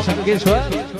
શંકેશ્વર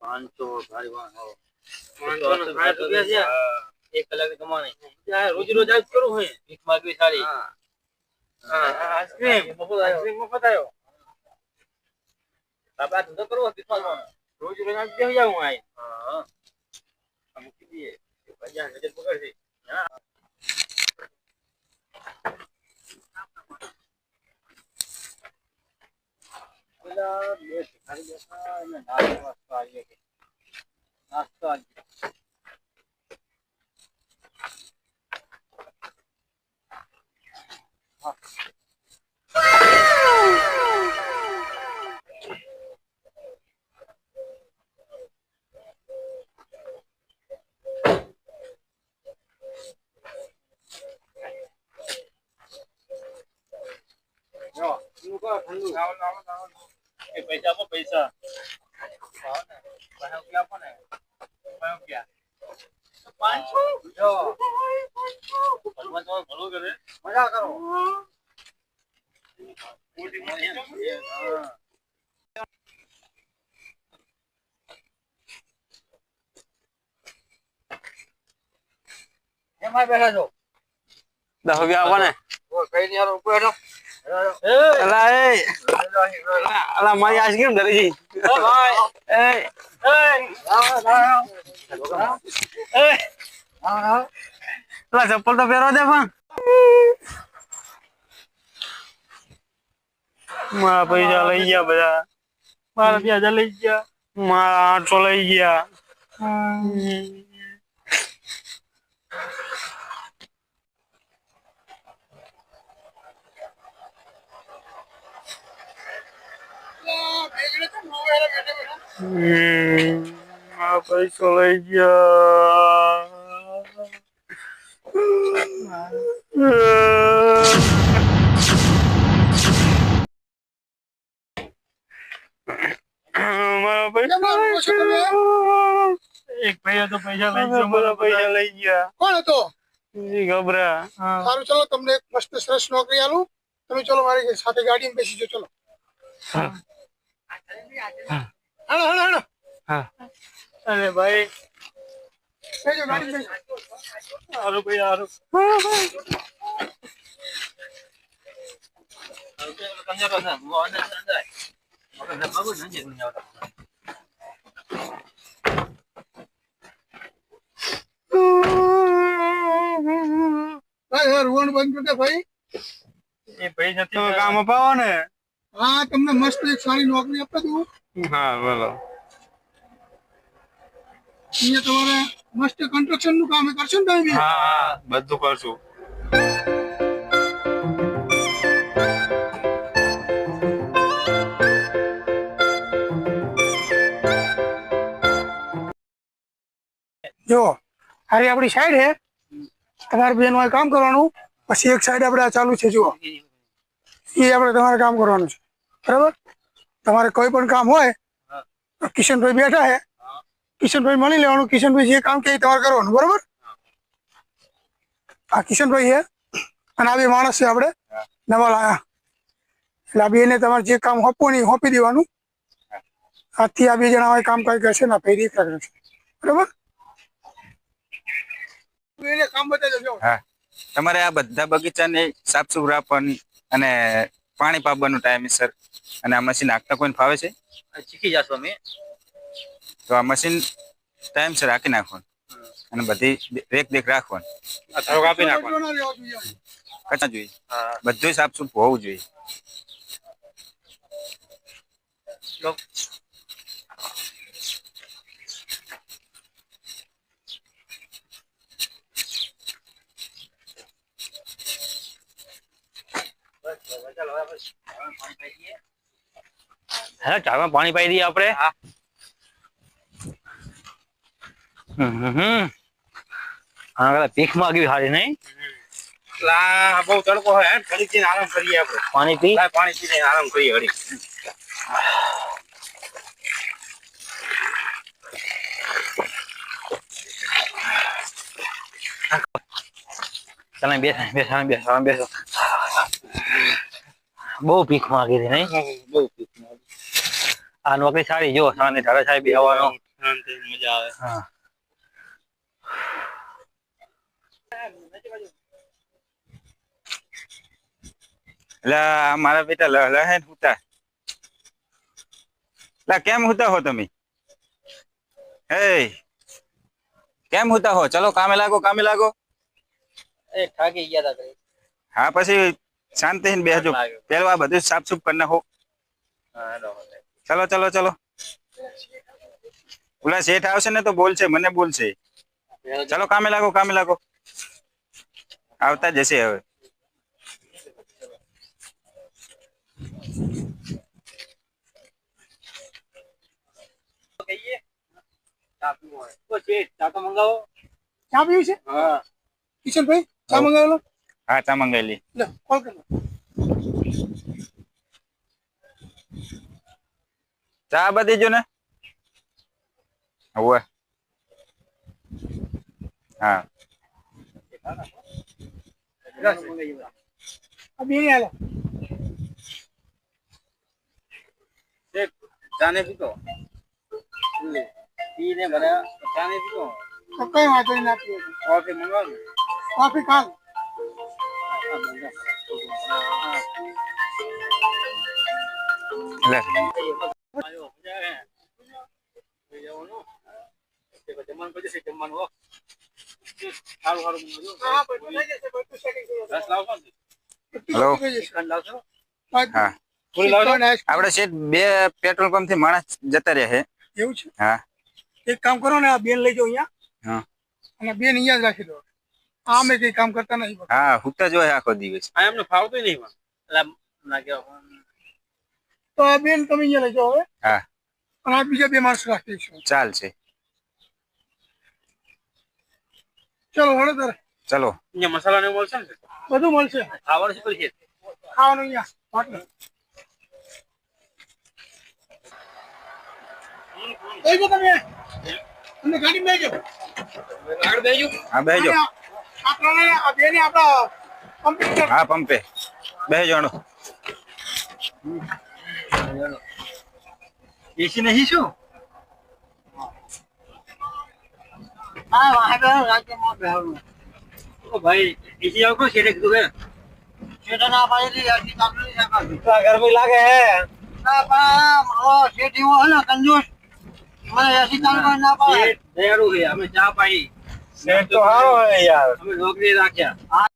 પાંચસો ભાઈ વાહ. પાંચસો ને સાઠ રૂપિયા છે. એક કલાક કમાણી. રોજ રોજ આજ કરું હું ભીખ માગવી સારી આઈસ્ક્રીમ મફત આઈસ્ક્રીમ મફત આવ્યો આ ધંધો કરવો તિથવાલમાં રોજ રોજ આજ દેવી જાઉં આઈ હા. મૂકી દઈએ. પૈસા નજર પકડશે. હા. પેલા બે ભિખારી બેઠા અને નાસ્તો વાસ્તો આવીએ કે નાસ્તો આવીએ જો ઠંડુ કરો ઠંડુ એ પૈસા આપો પૈસા પાંચસો ભગવાન તમારું ભલું કરે મજા કરો એમાં બેઠા છો દસ રૂપિયા આપો ને કઈ નહીં હાલો ઉપર હેઠો અલા એ. અલા મારી આઈસ્ક્રીમ ધરી ગઈ એ. અલા ચપ્પલ તો પહેરવા દે પણ મારા પૈસા લઈ ગયા બધા મારા બે હજાર લઈ ગયા મારા આઠસો લઈ ગયા હમ મારા પૈસો લઈ ગયા મારા પૈસા કેમ આવો છો તમે? એક ભાઈ તો પૈસા લઈ ગયા મારા પૈસા લઈ ગયા. કોણ હતો? ગભરા. સારું ચલો તમને એક મસ્ત સરસ નોકરી આલું. તમે ચલો મારી સાથે ગાડીમાં બેસી જાઓ ચલો. હા. હા અરે હું હા. દે ભાઈ એ ભાઈ નથી કામ અપાવો ને. હા તમને મસ્ત એક સારી નોકરી આપતા તું હા બોલો. અહીંયા તમારે મસ્ત કન્સ્ટ્રક્શનનું કામ કરશો ને તમે? બી? હા હા બધું કરશું. જો હારી આપણી સાઈડ હે. તમારે બેન હોય કામ કરવાનું. પછી એક સાઈડ આપણે આ ચાલુ છે જુઓ. એ આપણે તમારે કામ કરવાનું છે. બરાબર? તમારે કોઈ પણ કામ હોય તો કિશનભાઈ બેઠા હે. કિશનભાઈ મળી લેવાનું. કિશનભાઈ જે કામ કે તમારે કરવાનું બરોબર? આ કિશનભાઈ છે. અને આ બે માણસ છે આપણે. નવા લાયા. એટલે આ બેને તમારે જે કામ હોપવું નહીં હોપી દેવાનું. આજથી આ બે જણા હોય કામ કઈ કરશે ને ફેરી કરશે. બરોબર? તમારે આ બધા બગીચાને સાફ સુફ રાખવાની અને પાણી પાપવાનો ટાઈમ સર અને આ મશીન આગતા કોઈને ફાવે છે? શીખી જશો અમે. તો આ મશીન ટાઈમસર રાખી નાખવાનું. અને બધી દેખ દેખ રાખવાનું. નાખવાનો. જોઈએ. કચા જોઈએ. બધું સાફ સુફ હોવું જોઈએ. હે ચામાં પાણી પાઈ દઈએ આપણે? આના ભીખ માંગવી સારી નહીં. લા બહુ તડકો હોય હે જઈને આરામ કરીએ આપણે. પાણી પી? લાય પાણી પીને આરામ કરીએ ઘડી તમે બેસા બેસા બેસ બેસો બહુ પીખ માંગી હતી નહીં? બહુ ભૂખ આ નોકરી સારી જો સાંજે ધારા સાહેબ આવવાનો મજા આવે. હા. એટલે મારા બેટા લહે ને હુતા. લા કેમ હુતા હો તમે? હે કેમ હુતા હો? ચલો કામે લાગો કામે લાગો. એ થાકી ગયા તા હા પછી શાંતિ બેસજો. પેલું આ બધું સાફ સુફ કરી નાખો. હા ચલો ચલો ચલો. ઓલા શેઠ આવશે ને તો બોલશે મને બોલશે. ચલો કામે લાગો કામે લાગો. આવતા જશે હવે. ચા તો શેઠ, ચા તો મંગાવો ચા પીવી છે? હા. કિશનભાઈ ચા મંગાવેલો? હા ચા મંગાવેલી લે કોલ કરો. ચા બધી જો ને? હવે. હા. ચાને પીતો પીને બધા ચાને પીતો તો કઈ વાંધો નહીં ના પીવો કોફી મંગાવ. કોફી આ લે જમવાનું પછી જમવાનું હો. સારું સારું રસ લાવશો? હલો? હા. આપડે બે પેટ્રોલ પંપથી માણસ જતા રહ્યા છે. એવું છે? હા. એક કામ કરો ને આ બેન લઈ જાઓ અહીંયા. હા. અને બેન અહીંયા જ રાખી દો. આ અમે કઈ કામ કરતા નથી હા હુતા જ આખો દિવસ. આ એમને ફાવતું નહીં. ના કેવા તો આ બેન તમે અહીંયા લઈ જાઓ હવે. હા. અને આ બીજા બે માણસ રાખી દઈશું. ચાલશે ચલો તારે. ચલો. અહીંયા મસાલા ને મળશે ને? બધું મળશે. ખાવાનું શું છે ખાવાનું અહીંયા હોટલ લઈ જાઓ તમે. તમને ગાડી લઈ આગળ બેસજો હા બેસજો અને આ બેને આપણા કમ્પ્યુટર હા પંપે. બે એસી નહીં શું? હા વાહે રાજ્યમાં બેહવાનું ઓ ભાઈ એસી આવો શેઠે કીધું હે શેઠે ના પાડી આટલી ચાલુ નહીં શકાતી. તો આ ગરમી લાગે હે ના પણ મારો શેઠ એવો હે ને કંજૂસ મને એસી ચાલુ ના પાડે શેઠ દયાળુ છે અમે ચા પાઈ શેઠ તો સારો હે યાર અમે નોકરી રાખ્યા